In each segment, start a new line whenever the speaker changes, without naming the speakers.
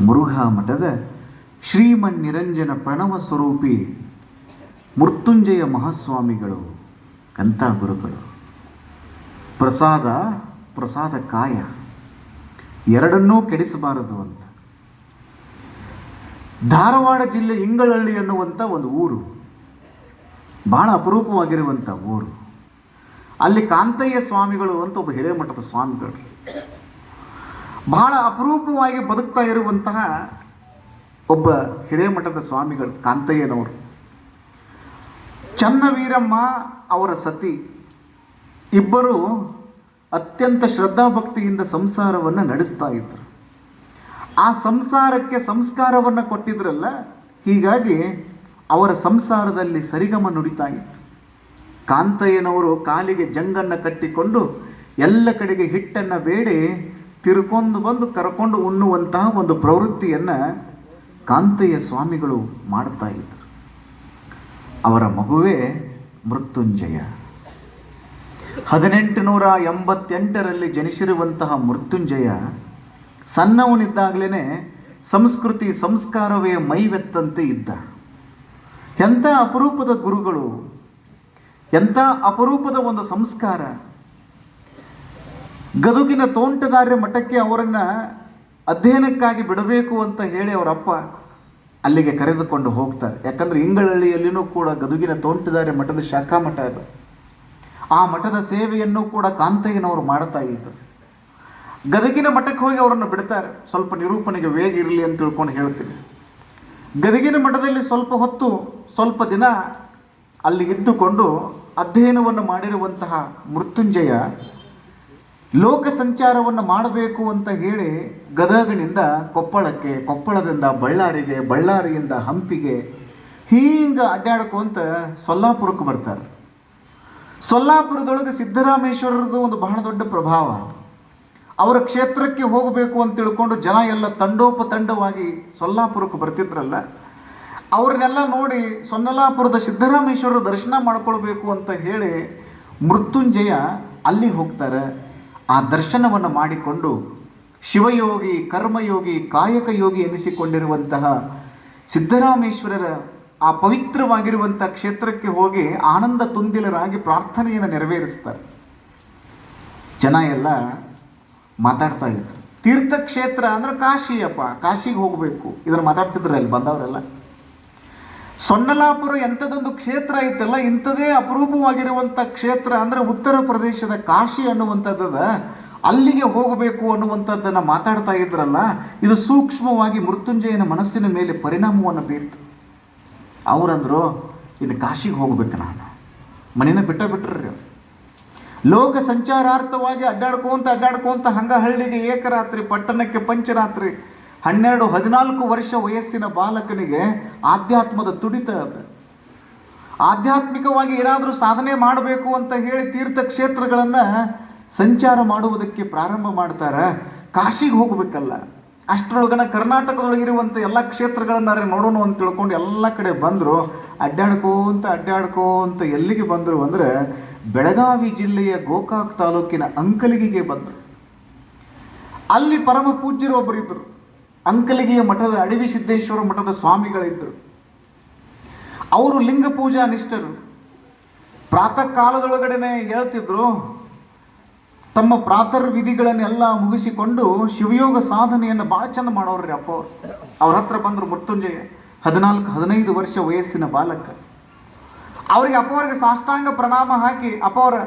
ಮುರುಘಾ ಮಠದ ಶ್ರೀಮನ್ ನಿರಂಜನ ಪ್ರಣವ ಸ್ವರೂಪಿ ಮೃತ್ಯುಂಜಯ ಮಹಾಸ್ವಾಮಿಗಳು ಕಂತ ಗುರುಗಳು. ಪ್ರಸಾದ ಪ್ರಸಾದ ಕಾಯ. ಎರಡನ್ನೂ ಕೆಡಿಸಬಾರದು ಅಂತ. ಧಾರವಾಡ ಜಿಲ್ಲೆ ಇಂಗಳಹಳ್ಳಿ ಅನ್ನುವಂಥ ಒಂದು ಊರು. ಬಹಳ ಅಪರೂಪವಾಗಿರುವಂಥ ಊರು. ಅಲ್ಲಿ ಕಾಂತಯ್ಯ ಸ್ವಾಮಿಗಳು ಅಂತ ಒಬ್ಬ ಹಿರೇಮಠದ ಸ್ವಾಮಿಗಳು. ಬಹಳ ಅಪರೂಪವಾಗಿ ಬದುಕ್ತಾ ಇರುವಂತಹ ಒಬ್ಬ ಹಿರೇಮಠದ ಸ್ವಾಮಿಗಳು ಕಾಂತಯ್ಯನವರು. ಚನ್ನವೀರಮ್ಮ ಅವರ ಸತಿ. ಇಬ್ಬರು ಅತ್ಯಂತ ಶ್ರದ್ಧಾಭಕ್ತಿಯಿಂದ ಸಂಸಾರವನ್ನು ನಡೆಸ್ತಾ ಇದ್ದರು ಆ ಸಂಸಾರಕ್ಕೆ ಸಂಸ್ಕಾರವನ್ನು ಕೊಟ್ಟಿದ್ರಲ್ಲ, ಹೀಗಾಗಿ ಅವರ ಸಂಸಾರದಲ್ಲಿ ಸರಿಗಮ ನುಡಿತಾ ಇತ್ತು. ಕಾಂತಯ್ಯನವರು ಕಾಲಿಗೆ ಜಂಗನ್ನು ಕಟ್ಟಿಕೊಂಡು ಎಲ್ಲ ಕಡೆಗೆ ಹಿಟ್ಟನ್ನು ಬೇಡಿ ತಿರ್ಕೊಂಡು ಬಂದು ಕರ್ಕೊಂಡು ಉಣ್ಣುವಂತಹ ಒಂದು ಪ್ರವೃತ್ತಿಯನ್ನು ಕಾಂತಯ್ಯ ಸ್ವಾಮಿಗಳು ಮಾಡ್ತಾ ಇದ್ದರು ಅವರ ಮಗುವೇ ಮೃತ್ಯುಂಜಯ. ಹದಿನೆಂಟು ನೂರ ಎಂಬತ್ತೆಂಟರಲ್ಲಿ ಜನಿಸಿರುವಂತಹ ಮೃತ್ಯುಂಜಯ ಸಣ್ಣವನಿದ್ದಾಗಲೇ ಸಂಸ್ಕೃತಿ ಸಂಸ್ಕಾರವೇ ಮೈವೆತ್ತಂತೆ ಇದ್ದ. ಎಂಥ ಅಪರೂಪದ ಗುರುಗಳು, ಎಂಥ ಅಪರೂಪದ ಒಂದು ಸಂಸ್ಕಾರ. ಗದುಗಿನ ತೋಂಟದಾರ್ಯ ಮಠಕ್ಕೆ ಅವರನ್ನು ಅಧ್ಯಯನಕ್ಕಾಗಿ ಬಿಡಬೇಕು ಅಂತ ಹೇಳಿ ಅವರಪ್ಪ ಅಲ್ಲಿಗೆ ಕರೆದುಕೊಂಡು ಹೋಗ್ತಾರೆ. ಯಾಕಂದ್ರೆ ಇಂಗಳಹಳ್ಳಿಯಲ್ಲಿನೂ ಕೂಡ ಗದುಗಿನ ತೋಂಟದಾರ್ಯ ಮಠದ ಶಾಖಾ ಮಠ ಅದು. ಆ ಮಠದ ಸೇವೆಯನ್ನು ಕೂಡ ಕಾಂತಯ್ಯನವರು ಮಾಡ್ತಾ ಇದ್ದರು. ಗದಗಿನ ಮಠಕ್ಕೆ ಹೋಗಿ ಅವರನ್ನು ಬಿಡ್ತಾರೆ. ಸ್ವಲ್ಪ ನಿರೂಪಣೆಗೆ ವೇಗ ಇರಲಿ ಅಂತ ತಿಳ್ಕೊಂಡು ಹೇಳ್ತೀನಿ. ಗದಗಿನ ಮಠದಲ್ಲಿ ಸ್ವಲ್ಪ ಹೊತ್ತು, ಸ್ವಲ್ಪ ದಿನ ಅಲ್ಲಿ ಇದ್ದುಕೊಂಡು ಅಧ್ಯಯನವನ್ನು ಮಾಡಿರುವಂತಹ ಮೃತ್ಯುಂಜಯ ಲೋಕ ಸಂಚಾರವನ್ನು ಮಾಡಬೇಕು ಅಂತ ಹೇಳಿ ಗದಗನಿಂದ ಕೊಪ್ಪಳಕ್ಕೆ, ಕೊಪ್ಪಳದಿಂದ ಬಳ್ಳಾರಿಗೆ, ಬಳ್ಳಾರಿಯಿಂದ ಹಂಪಿಗೆ ಹೀಗೆ ಅಡ್ಡಾಡ್ಕೊಂತ ಸೊಲ್ಲಾಪುರಕ್ಕೆ ಬರ್ತಾರೆ. ಸೊಲ್ಲಾಪುರದೊಳಗೆ ಸಿದ್ದರಾಮೇಶ್ವರರದು ಒಂದು ಬಹಳ ದೊಡ್ಡ ಪ್ರಭಾವ. ಅವರ ಕ್ಷೇತ್ರಕ್ಕೆ ಹೋಗಬೇಕು ಅಂತ ತಿಳ್ಕೊಂಡು ಜನ ಎಲ್ಲ ತಂಡೋಪತಂಡವಾಗಿ ಸೊಲ್ಲಾಪುರಕ್ಕೆ ಬರ್ತಿದ್ರಲ್ಲ, ಅವ್ರನ್ನೆಲ್ಲ ನೋಡಿ ಸೊನ್ನಲಾಪುರದ ಸಿದ್ದರಾಮೇಶ್ವರ ದರ್ಶನ ಮಾಡ್ಕೊಳ್ಬೇಕು ಅಂತ ಹೇಳಿ ಮೃತ್ಯುಂಜಯ ಅಲ್ಲಿ ಹೋಗ್ತಾರೆ. ಆ ದರ್ಶನವನ್ನು ಮಾಡಿಕೊಂಡು ಶಿವಯೋಗಿ, ಕರ್ಮಯೋಗಿ ಕಾಯಕ ಯೋಗಿ ಎನಿಸಿಕೊಂಡಿರುವಂತಹ ಸಿದ್ದರಾಮೇಶ್ವರರ ಆ ಪವಿತ್ರವಾಗಿರುವಂಥ ಕ್ಷೇತ್ರಕ್ಕೆ ಹೋಗಿ ಆನಂದ ತುಂದಿಲರಾಗಿ ಪ್ರಾರ್ಥನೆಯನ್ನು ನೆರವೇರಿಸ್ತಾರೆ. ಜನ ಎಲ್ಲ ಮಾತಾಡ್ತಾ ಇದ್ರು ತೀರ್ಥಕ್ಷೇತ್ರ ಅಂದ್ರೆ ಕಾಶಿಯಪ್ಪ, ಕಾಶಿಗೆ ಹೋಗಬೇಕು. ಇದನ್ನು ಮಾತಾಡ್ತಿದ್ರು ಅಲ್ಲಿ ಬಂದವರೆಲ್ಲ? ಸೊನ್ನಲಾಪುರ ಎಂಥದೊಂದು ಕ್ಷೇತ್ರ ಐತಲ್ಲ, ಇಂಥದೇ ಅಪರೂಪವಾಗಿರುವಂಥ ಕ್ಷೇತ್ರ ಅಂದರೆ ಉತ್ತರ ಪ್ರದೇಶದ ಕಾಶಿ ಅನ್ನುವಂಥದ್ದದ, ಅಲ್ಲಿಗೆ ಹೋಗಬೇಕು ಅನ್ನುವಂಥದ್ದನ್ನು ಮಾತಾಡ್ತಾ ಇದ್ರಲ್ಲ, ಇದು ಸೂಕ್ಷ್ಮವಾಗಿ ಮೃತ್ಯುಂಜಯನ ಮನಸ್ಸಿನ ಮೇಲೆ ಪರಿಣಾಮವನ್ನು ಬೀರ್ತು ಅವರಂದರು, ಇನ್ನು ಕಾಶಿಗೆ ಹೋಗಬೇಕು ನಾನು ಮನೇನ ಬಿಟ್ಟ ಬಿಟ್ರಿ. ಲೋಕ ಸಂಚಾರಾರ್ಥವಾಗಿ ಅಡ್ಡಾಡ್ಕೊಂತ ಅಡ್ಡಾಡ್ಕೊಂತ ಹಂಗ ಹಳ್ಳಿಗೆ ಏಕರಾತ್ರಿ, ಪಟ್ಟಣಕ್ಕೆ ಪಂಚರಾತ್ರಿ ಹನ್ನೆರಡು ಹದಿನಾಲ್ಕು ವರ್ಷ ವಯಸ್ಸಿನ ಬಾಲಕನಿಗೆ ಆಧ್ಯಾತ್ಮದ ತುಡಿತ ಅದು. ಆಧ್ಯಾತ್ಮಿಕವಾಗಿ ಏನಾದರೂ ಸಾಧನೆ ಮಾಡಬೇಕು ಅಂತ ಹೇಳಿ ತೀರ್ಥಕ್ಷೇತ್ರಗಳನ್ನು ಸಂಚಾರ ಮಾಡುವುದಕ್ಕೆ ಪ್ರಾರಂಭ ಮಾಡ್ತಾರೆ. ಕಾಶಿಗೆ ಹೋಗಬೇಕಲ್ಲ. ಅಷ್ಟರೊಳಗನ ಕರ್ನಾಟಕದೊಳಗಿರುವಂಥ ಎಲ್ಲ ಕ್ಷೇತ್ರಗಳನ್ನಾರೆ ನೋಡೋಣ ಅಂತ ತಿಳ್ಕೊಂಡು ಎಲ್ಲ ಕಡೆ ಬಂದರು. ಅಡ್ಡಾಡ್ಕೋಂತ ಅಡ್ಡಾಡ್ಕೋಂತ ಎಲ್ಲಿಗೆ ಬಂದರು ಅಂದರೆ ಬೆಳಗಾವಿ ಜಿಲ್ಲೆಯ ಗೋಕಾಕ್ ತಾಲೂಕಿನ ಅಂಕಲಿಗೆಗೆ ಬಂದರು. ಅಲ್ಲಿ ಪರಮ ಪೂಜ್ಯರು ಒಬ್ಬರಿದ್ದರು ಅಂಕಲಿಗೆಯ ಮಠದ ಅಡವಿ ಸಿದ್ದೇಶ್ವರ ಮಠದ ಸ್ವಾಮಿಗಳಿದ್ದರು. ಅವರು ಲಿಂಗ ಪೂಜಾ ನಿಷ್ಠರು. ಪ್ರಾತಃ ಕಾಲದೊಳಗಡೆನೆ ಹೇಳ್ತಿದ್ರು, ತಮ್ಮ ಪ್ರಾತರ್ ವಿಧಿಗಳನ್ನೆಲ್ಲ ಮುಗಿಸಿಕೊಂಡು ಶಿವಯೋಗ ಸಾಧನೆಯನ್ನು ಭಾಳ ಚಂದ ಮಾಡೋರ್ರಿ ಅಪ್ಪ ಅವ್ರು. ಹತ್ರ ಬಂದರು ಮೃತ್ಯುಂಜಯ, ಹದಿನಾಲ್ಕು, ಹದಿನೈದು ವರ್ಷ ವಯಸ್ಸಿನ ಬಾಲಕ. ಅವರಿಗೆ ಅಪ್ಪ ಅವ್ರಿಗೆ ಸಾಷ್ಟಾಂಗ ಪ್ರಣಾಮ ಹಾಕಿ, ಅಪ್ಪ ಅವ್ರ,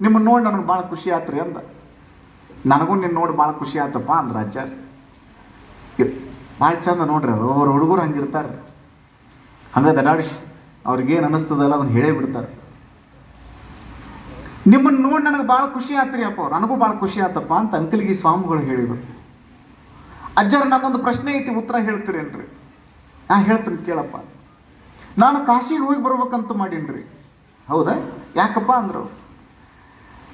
ನಿಮ್ಮನ್ನು ನೋಡಿ ನನಗೆ ಭಾಳ ಖುಷಿ ಆತ್ರಿ ಅಂದ. ನನಗೂ ನಿನ್ನ ನೋಡಿ ಭಾಳ ಖುಷಿ ಆತಪ್ಪ ಅಂದ್ರ ಅಜ್ಜ ಭಾಳ ಚಂದ ನೋಡ್ರಿ ಅವ್ರು ಅವ್ರ ಹುಡುಗರು ಹಂಗಿರ್ತಾರೆ. ಹಂಗೆ ದಡಾಡಿಸಿ ಅವ್ರಿಗೇನು ಅನ್ನಿಸ್ತದಲ್ಲ ಅವ್ನು ಹೇಳೇ ಬಿಡ್ತಾರೆ. ನಿಮ್ಮನ್ನು ನೋಡಿ ನನಗೆ ಭಾಳ ಖುಷಿ ಆತ್ರಿ ಅಪ್ಪ ನನಗೂ ಭಾಳ ಖುಷಿ ಆತಪ್ಪ ಅಂತ ಅಂಕಲ್ಗಿ ಸ್ವಾಮಿಗಳು ಹೇಳಿದರು. ಅಜ್ಜರ, ನನ್ನೊಂದು ಪ್ರಶ್ನೆ ಐತಿ, ಉತ್ತರ ಹೇಳ್ತೀರೇನ್ರಿ? ನಾ ಹೇಳ್ತೀನಿ ಕೇಳಪ್ಪ. ನಾನು ಕಾಶಿಗೆ ಹೋಗಿ ಬರ್ಬೇಕಂತ ಮಾಡೀನ್ರಿ. ಹೌದಾ? ಯಾಕಪ್ಪ ಅಂದರು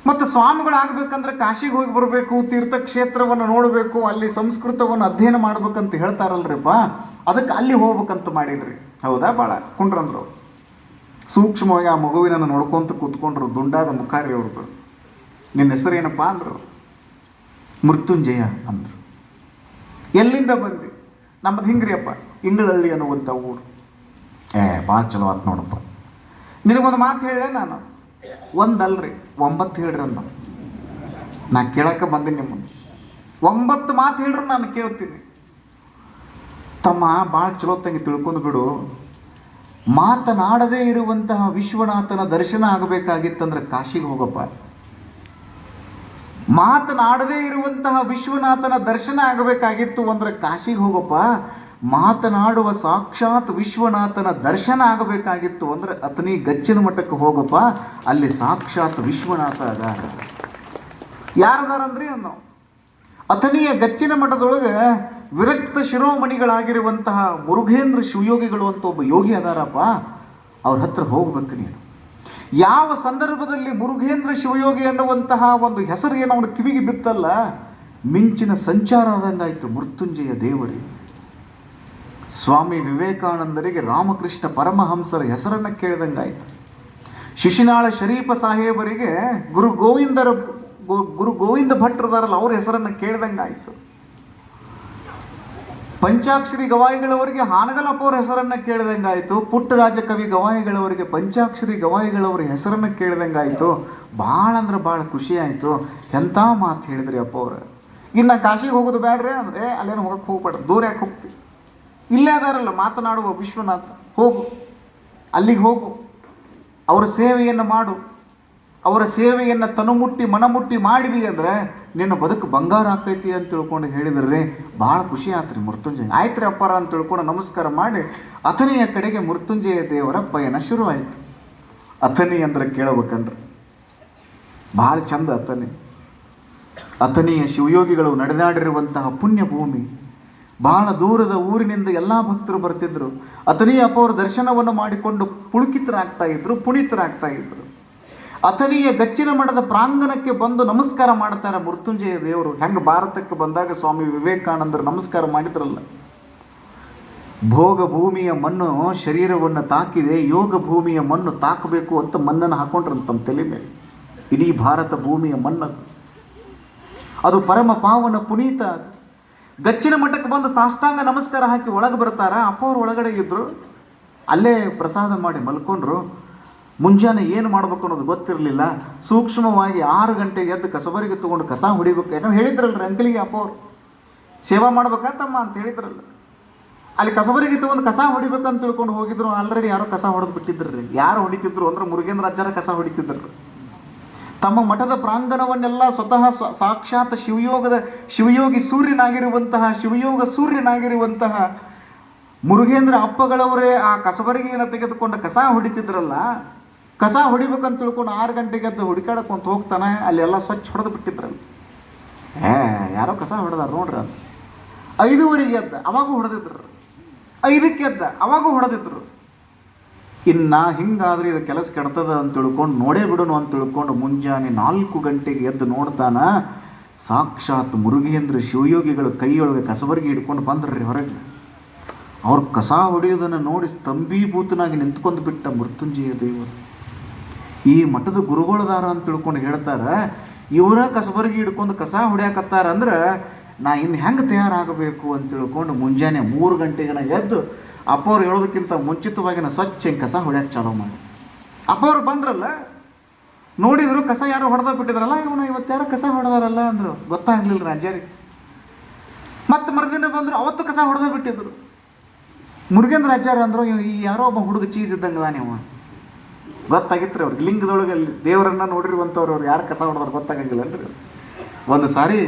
ಮತ್ತು ಸ್ವಾಮಿಗಳು ಆಗ್ಬೇಕಂದ್ರೆ ಕಾಶಿಗೆ ಹೋಗಿ ಬರಬೇಕು, ತೀರ್ಥಕ್ಷೇತ್ರವನ್ನು ನೋಡಬೇಕು, ಅಲ್ಲಿ ಸಂಸ್ಕೃತವನ್ನು ಅಧ್ಯಯನ ಮಾಡ್ಬೇಕಂತ ಹೇಳ್ತಾರಲ್ರಿಪ್ಪ ಅದಕ್ಕೆ ಅಲ್ಲಿ ಹೋಗ್ಬೇಕಂತ ಮಾಡಿದ್ರಿ. ಹೌದಾ ಭಾಳ ಕುಂಡ್ರಂದ್ರು. ಸೂಕ್ಷ್ಮವಾಗಿ ಆ ಮಗುವಿನನ್ನು ನೋಡ್ಕೊಂತ ಕೂತ್ಕೊಂಡ್ರು ದುಂಡಾದ ಮುಖಾರಿ ಅವ್ರದ್ದು. ನಿನ್ನ ಹೆಸರೇನಪ್ಪ ಅಂದರು. ಮೃತ್ಯುಂಜಯ ಅಂದರು. ಎಲ್ಲಿಂದ ಬಂದೆ? ನಮ್ಮದು ಹಿಂಗ್ರಿ ಅಪ್ಪ? ಇಂಗಳಹಳ್ಳಿ ಅನ್ನುವಂಥ ಊರು. ಏ ಭಾಳ ಚಲೋ ಆತು ನೋಡಪ್ಪ. ನಿನಗೊಂದು ಮಾತು ಹೇಳಿದೆ ನಾನು? ಒಂದಲ್ರಿ, ಒಂಬತ್ತು ಹೇಳ್ರಿ ಅಂದ. ನಾ ಕೇಳಕ್ಕೆ ಬಂದೀನಿ ನಿಮ್ಮನ್ನು. ಒಂಬತ್ತು ಮಾತು ಹೇಳ್ರಿ ನಾನು ಕೇಳ್ತೀನಿ. ತಮ್ಮ ಭಾಳ ಚಲೋ ತಂಗಿ ತಿಳ್ಕೊಂಡು ಬಿಡು. ಮಾತನಾಡದೇ ಇರುವಂತಹ ವಿಶ್ವನಾಥನ ದರ್ಶನ ಆಗಬೇಕಾಗಿತ್ತಂದ್ರೆ ಕಾಶಿಗೆ ಹೋಗಪ್ಪ. ಮಾತನಾಡದೇ ಇರುವಂತಹ ವಿಶ್ವನಾಥನ ದರ್ಶನ ಆಗಬೇಕಾಗಿತ್ತು ಅಂದ್ರೆ ಕಾಶಿಗೆ ಹೋಗಪ್ಪ. ಮಾತನಾಡುವ ಸಾಕ್ಷಾತ್ ವಿಶ್ವನಾಥನ ದರ್ಶನ ಆಗಬೇಕಾಗಿತ್ತು ಅಂದರೆ ಅತನಿ ಗಚ್ಚಿನ ಮಠಕ್ಕೆ ಹೋಗಪ್ಪ, ಅಲ್ಲಿ ಸಾಕ್ಷಾತ್ ವಿಶ್ವನಾಥ ಅದಾರ. ಯಾರದಾರಂದ್ರಿ ನಾವು ಅಥಣಿಯ ಗಚ್ಚಿನ ಮಠದೊಳಗೆ ವಿರಕ್ತ ಶಿರೋಮಣಿಗಳಾಗಿರುವಂತಹ ಮುರುಘೇಂದ್ರ ಶಿವಯೋಗಿಗಳು ಅಂತ ಒಬ್ಬ ಯೋಗಿ ಅದಾರಪ್ಪ, ಅವ್ರ ಹತ್ರ ಹೋಗ್ಬೇಕು ನೀನು. ಯಾವ ಸಂದರ್ಭದಲ್ಲಿ ಮುರುಘೇಂದ್ರ ಶಿವಯೋಗಿ ಅನ್ನುವಂತಹ ಒಂದು ಹೆಸರು ಏನು ಅವನ ಕಿವಿಗೆ ಬಿತ್ತಲ್ಲ, ಮಿಂಚಿನ ಸಂಚಾರ ಆದಂಗಾಯ್ತು ಮೃತ್ಯುಂಜಯ ದೇವರಿಗೆ ಸ್ವಾಮಿ ವಿವೇಕಾನಂದರಿಗೆ ರಾಮಕೃಷ್ಣ ಪರಮಹಂಸರ ಹೆಸರನ್ನು ಕೇಳಿದಂಗಾಯಿತು. ಶಿಶಿನಾಳ ಶರೀಫ ಸಾಹೇಬರಿಗೆ ಗುರು ಗೋವಿಂದರ ಗುರು ಗೋವಿಂದ ಭಟ್ರದಾರಲ್ಲ ಅವ್ರ ಹೆಸರನ್ನು ಕೇಳಿದಂಗಾಯಿತು. ಪಂಚಾಕ್ಷರಿ ಗವಾಯಿಗಳವರಿಗೆ ಹಾನಗಲಪ್ಪ ಅವ್ರ ಹೆಸರನ್ನ ಕೇಳಿದಂಗಾಯ್ತು. ಪುಟ್ಟರಾಜ ಕವಿ ಗವಾಯಿಗಳವರಿಗೆ ಪಂಚಾಕ್ಷರಿ ಗವಾಯಿಗಳವರ ಹೆಸರನ್ನು ಕೇಳಿದಂಗಾಯಿತು. ಭಾಳ ಅಂದ್ರೆ ಭಾಳ ಖುಷಿ ಆಯಿತು. ಎಂಥ ಮಾತು ಹೇಳಿದ್ರಿ ಅಪ್ಪ ಅವ್ರು? ಇನ್ನು ಕಾಶಿಗೆ ಹೋಗೋದು ಬೇಡ್ರಿ ಅಂದರೆ ಅಲ್ಲೇನು ಹೋಗಕ್ಕೆ ಹೋಗ್ಬೇಡ ದೂರ ಯಾಕೆ ಹೋಗ್ತೀವಿ ಇಲ್ಲೇ ಅದಾರಲ್ಲ ಮಾತನಾಡುವ ವಿಶ್ವನಾಥ. ಹೋಗು, ಅಲ್ಲಿಗೆ ಹೋಗು. ಅವರ ಸೇವೆಯನ್ನು ಮಾಡು. ಅವರ ಸೇವೆಯನ್ನು ತನುಮುಟ್ಟಿ, ಮನಮುಟ್ಟಿ ಮಾಡಿದಿ ಅಂದರೆ ನಿನ್ನ ಬದುಕು ಬಂಗಾರ ಆಕೈತಿ ಅಂತ ತಿಳ್ಕೊಂಡು ಹೇಳಿದ್ರಿ ಭಾಳ ಖುಷಿ ಆತ್ರಿ ಮೃತ್ಯುಂಜಯ. ಆಯ್ತು ರೀ ಅಪ್ಪಾರ ಅಂತ ತಿಳ್ಕೊಂಡು ನಮಸ್ಕಾರ ಮಾಡಿ ಅಥನಿಯ ಕಡೆಗೆ ಮೃತ್ಯುಂಜಯ ದೇವರ ಪಯಣ ಶುರುವಾಯಿತು. ಅಥನಿ ಅಂದ್ರೆ ಕೇಳಬೇಕಂದ್ರೆ ಭಾಳ ಚಂದ ಅಥನಿ ಅಥನಿಯ ಶಿವಯೋಗಿಗಳು ನಡೆದಾಡಿರುವಂತಹ ಪುಣ್ಯ ಭೂಮಿ ಬಹಳ ದೂರದ ಊರಿನಿಂದ ಎಲ್ಲ ಭಕ್ತರು ಬರ್ತಿದ್ರು. ಅಥನಿ ಅವರ ದರ್ಶನವನ್ನು ಮಾಡಿಕೊಂಡು ಪುಳುಕಿತರಾಗ್ತಾ ಇದ್ರು, ಪುನೀತರಾಗ್ತಾ ಇದ್ರು. ಅಥನಿಯ ಗಚ್ಚಿನ ಮಠದ ಪ್ರಾಂಗಣಕ್ಕೆ ಬಂದು ನಮಸ್ಕಾರ ಮಾಡ್ತಾರೆ ಮೃತ್ಯುಂಜಯ ದೇವರು. ಹೆಂಗೆ ಭಾರತಕ್ಕೆ ಬಂದಾಗ ಸ್ವಾಮಿ ವಿವೇಕಾನಂದರು ನಮಸ್ಕಾರ ಮಾಡಿದ್ರಲ್ಲ. ಭೋಗ ಭೂಮಿಯ ಮಣ್ಣು ಶರೀರವನ್ನು ತಾಕಿದೆ, ಯೋಗ ಭೂಮಿಯ ಮಣ್ಣು ತಾಕಬೇಕು ಅಂತ ಮಣ್ಣನ್ನು ಹಾಕೊಂಡ್ರಂತ ತಮ್ಮ ತಲೆ ಮೇಲೆ. ಇಡೀ ಭಾರತ ಭೂಮಿಯ ಮಣ್ಣದು. ಅದು ಪರಮ ಪಾವನ ಪುನೀತ. ಗಚ್ಚಿನ ಮಠಕ್ಕೆ ಬಂದು ಸಾಷ್ಟಾಂಗ ನಮಸ್ಕಾರ ಹಾಕಿ ಒಳಗೆ ಬರ್ತಾರ. ಅಪ್ಪ ಅವ್ರು ಒಳಗಡೆ ಇದ್ರು. ಅಲ್ಲೇ ಪ್ರಸಾದ ಮಾಡಿ ಮಲ್ಕೊಂಡ್ರು. ಮುಂಜಾನೆ ಏನು ಮಾಡ್ಬೇಕು ಅನ್ನೋದು ಗೊತ್ತಿರಲಿಲ್ಲ. ಸೂಕ್ಷ್ಮವಾಗಿ ಆರು ಗಂಟೆಗೆ ಎದ್ದು ಕಸಬರಿಗೆ ತಗೊಂಡು ಕಸ ಹೊಡಿಬೇಕು. ಯಾಕಂದ್ರೆ ಹೇಳಿದ್ರಲ್ರಿ ಅಂಕಲಿಗೆ ಅಪ್ಪ ಅವ್ರು ಸೇವಾ ಮಾಡ್ಬೇಕಂತಮ್ಮ ಅಂತ ಹೇಳಿದ್ರಲ್ಲ. ಅಲ್ಲಿ ಕಸಬರಿಗೆ ತಗೊಂಡು ಕಸ ಹೊಡಿಬೇಕಂತ ತಿಳ್ಕೊಂಡು ಹೋಗಿದ್ರು. ಆಲ್ರೆಡಿ ಯಾರೋ ಕಸ ಹೊಡೆದು ರೀ. ಯಾರು ಹೊಡಿತಿದ್ರು ಅಂದ್ರೆ ಮುರುಗೇಂದ್ರ ಅಜ್ಜರ ಕಸ ಹೊಡಿತಿದ್ರು. ತಮ್ಮ ಮಠದ ಪ್ರಾಂಗಣವನ್ನೆಲ್ಲ ಸ್ವತಃ ಸಾಕ್ಷಾತ್ ಶಿವಯೋಗದ, ಶಿವಯೋಗಿ ಸೂರ್ಯನಾಗಿರುವಂತಹ, ಶಿವಯೋಗ ಸೂರ್ಯನಾಗಿರುವಂತಹ ಮುರುಘೇಂದ್ರ ಅಪ್ಪಗಳವರೇ ಆ ಕಸಬರಿಗೆಯನ್ನು ತೆಗೆದುಕೊಂಡು ಕಸ ಹೊಡಿತಿದ್ರಲ್ಲ, ಕಸ ಹೊಡಿಬೇಕಂತ ತಿಳ್ಕೊಂಡು ಆರು ಗಂಟೆಗೆ ಎದ್ದು ಹುಡುಕಾಡಕೊಂತ ಹೋಗ್ತಾನೆ, ಅಲ್ಲೆಲ್ಲ ಸ್ವಚ್ಛ ಹೊಡೆದು ಬಿಟ್ಟಿದ್ರಲ್ಲ. ಏ, ಯಾರೋ ಕಸ ಹೊಡೆದಾರ ನೋಡ್ರಿ ಅದು ಐದೂವರೆಗೆ ಎದ್ದ, ಅವಾಗೂ ಹೊಡೆದಿದ್ರು. ಐದಕ್ಕೆ ಎದ್ದ, ಅವಾಗೂ ಹೊಡೆದಿದ್ರು. ಇನ್ನು ಹಿಂಗಾದ್ರೆ ಇದು ಕೆಲಸ ಕೆಡ್ತದ ಅಂತ ತಿಳ್ಕೊಂಡು, ನೋಡೇ ಬಿಡೋನು ಅಂತ ತಿಳ್ಕೊಂಡು ಮುಂಜಾನೆ ನಾಲ್ಕು ಗಂಟೆಗೆ ಎದ್ದು ನೋಡ್ತಾನ, ಸಾಕ್ಷಾತ್ ಮುರುಗೇಂದ್ರ ಶಿವಯೋಗಿಗಳು ಕೈಯೊಳಗೆ ಕಸಬರ್ಗಿ ಹಿಡ್ಕೊಂಡು ಬಂದ್ರಿ ಹೊರಗೆ. ಅವ್ರು ಕಸ ಹೊಡೆಯೋದನ್ನು ನೋಡಿ ಸ್ತಂಭೀಭೂತನಾಗಿ ನಿಂತ್ಕೊಂಡು ಬಿಟ್ಟ ಮೃತ್ಯುಂಜಯ ದೇವರು. ಈ ಮಠದ ಗುರುಗಳದಾರ ಅಂತ ತಿಳ್ಕೊಂಡು ಹೇಳ್ತಾರೆ, ಇವರ ಕಸಬರ್ಗಿ ಹಿಡ್ಕೊಂಡು ಕಸ ಹೊಡ್ಯಾಕತ್ತಾರ ಅಂದ್ರೆ ನಾ ಇನ್ನು ಹೆಂಗೆ ತಯಾರಾಗಬೇಕು? ಅಂತ ತಿಳ್ಕೊಂಡು ಮುಂಜಾನೆ ಮೂರು ಗಂಟೆಗೆ ನಾ ಎದ್ದು ಅಪ್ಪ ಅವ್ರು ಹೇಳೋದಕ್ಕಿಂತ ಮುಂಚಿತವಾಗಿ ನಾನು ಸ್ವಚ್ಛ ಕಸ ಹೊಡ್ಯಾಕೆ ಚಾಲೂ ಮಾಡಿ ಅಪ್ಪವ್ರು ಬಂದ್ರಲ್ಲ, ನೋಡಿದ್ರು ಕಸ ಯಾರೋ ಹೊಡೆದ ಬಿಟ್ಟಿದ್ರಲ್ಲ, ಇವನು ಇವತ್ತು ಯಾರೋ ಕಸ ಹೊಡೆದಾರಲ್ಲ ಅಂದರು. ಗೊತ್ತಾಗ್ಲಿಲ್ಲ ರಾಜ್ಯರಿಗೆ ಮತ್ತೆ ಮರುದಿನ ಬಂದ್ರು, ಅವತ್ತು ಕಸ ಹೊಡೆದ ಬಿಟ್ಟಿದ್ರು. ಮುರುಗೇಂದ್ರ ಆಚಾರ್ಯ ಅಂದರು ಈ ಯಾರೋ ಒಬ್ಬ ಹುಡುಗ ಚೀಸ್ ಇದ್ದಂಗೆ ಅದಾನೆ ಅವ ಗೊತ್ತಾಗಿತ್ತು ಅವ್ರಿಗೆ. ಲಿಂಗದೊಳಗೆ ದೇವರನ್ನ ನೋಡಿರುವಂಥವ್ರು ಅವ್ರು ಯಾರು ಕಸ ಹೊಡೆದ್ರು ಗೊತ್ತಾಗಂಗಿಲ್ಲನ್ರಿ. ಒಂದು ಸಾರಿ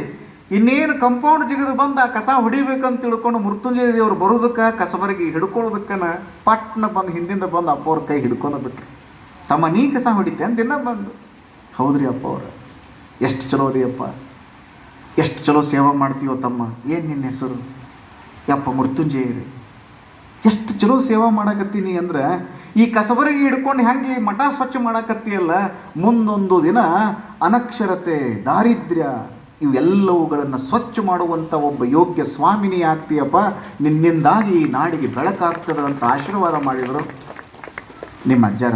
ಇನ್ನೇನು ಕಂಪೌಂಡ್ ಜಿಗಿದು ಬಂದು ಆ ಕಸ ಹೊಡಿಬೇಕಂತ ತಿಳ್ಕೊಂಡು ಮೃತ್ಯುಂಜಯ ದೇವರು ಬರೋದಕ್ಕೆ ಕಸಬರಿಗೆ ಹಿಡ್ಕೊಳ್ಳೋದಕ್ಕನ ಪಟ್ನ ಬಂದು ಹಿಂದಿಂದ ಬಂದು ಅಪ್ಪ ಅವ್ರ ಕೈ ಹಿಡ್ಕೊಂಡು ಬಿಟ್ರು. ತಮ್ಮ ನೀ ಕಸ ಹೊಡಿತೆ ಅಂತ ದಿನ ಬಂದು, ಹೌದ್ರಿ ಅಪ್ಪ ಅವ್ರು ಎಷ್ಟು ಚಲೋ ಅದಿಯಪ್ಪ? ಎಷ್ಟು ಚಲೋ ಸೇವಾ ಮಾಡ್ತೀವೋ ತಮ್ಮ? ಏನು ನಿನ್ನ ಹೆಸರು? ಯಪ್ಪ ಮೃತ್ಯುಂಜಯ ರೀ. ಎಷ್ಟು ಚಲೋ ಸೇವಾ ಮಾಡಕತ್ತೀನಿ ಅಂದ್ರೆ, ಈ ಕಸಬರಿಗೆ ಹಿಡ್ಕೊಂಡು ಹೆಂಗೆ ಮಠ ಸ್ವಚ್ಛ ಮಾಡಕತ್ತೀಯಲ್ಲ, ಮುಂದೊಂದು ದಿನ ಅನಕ್ಷರತೆ, ದಾರಿದ್ರ್ಯ ಇವೆಲ್ಲವುಗಳನ್ನು ಸ್ವಚ್ಛ ಮಾಡುವಂಥ ಒಬ್ಬ ಯೋಗ್ಯ ಸ್ವಾಮಿನಿ ಆಗ್ತೀಯಪ್ಪ. ನಿನ್ನಿಂದಾಗಿ ಈ ನಾಡಿಗೆ ಬೆಳಕಾಗ್ತದೆ ಅಂತ ಆಶೀರ್ವಾದ ಮಾಡಿದರು. ನಿಮ್ಮ ಅಜ್ಜಾರ,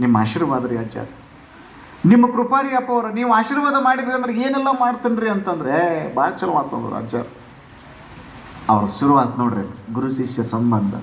ನಿಮ್ಮ ಆಶೀರ್ವಾದ ರೀ ಅಜ್ಜಾರ. ನಿಮ್ಮ ಕೃಪಾರಿ ಅಪ್ಪ ಅವರು, ನೀವು ಆಶೀರ್ವಾದ ಮಾಡಿದ್ರಿ ಅಂದ್ರೆ ಏನೆಲ್ಲ ಮಾಡ್ತೀನಿ ರೀ ಅಂತಂದ್ರೆ, ಭಾಳ ಚಲೋ ಮಾತಂದ್ರು ಅಜ್ಜಾರ. ಅವ್ರ ಶುರುವಾತ್ ನೋಡ್ರಿ, ಗುರು ಶಿಷ್ಯ ಸಂಬಂಧ.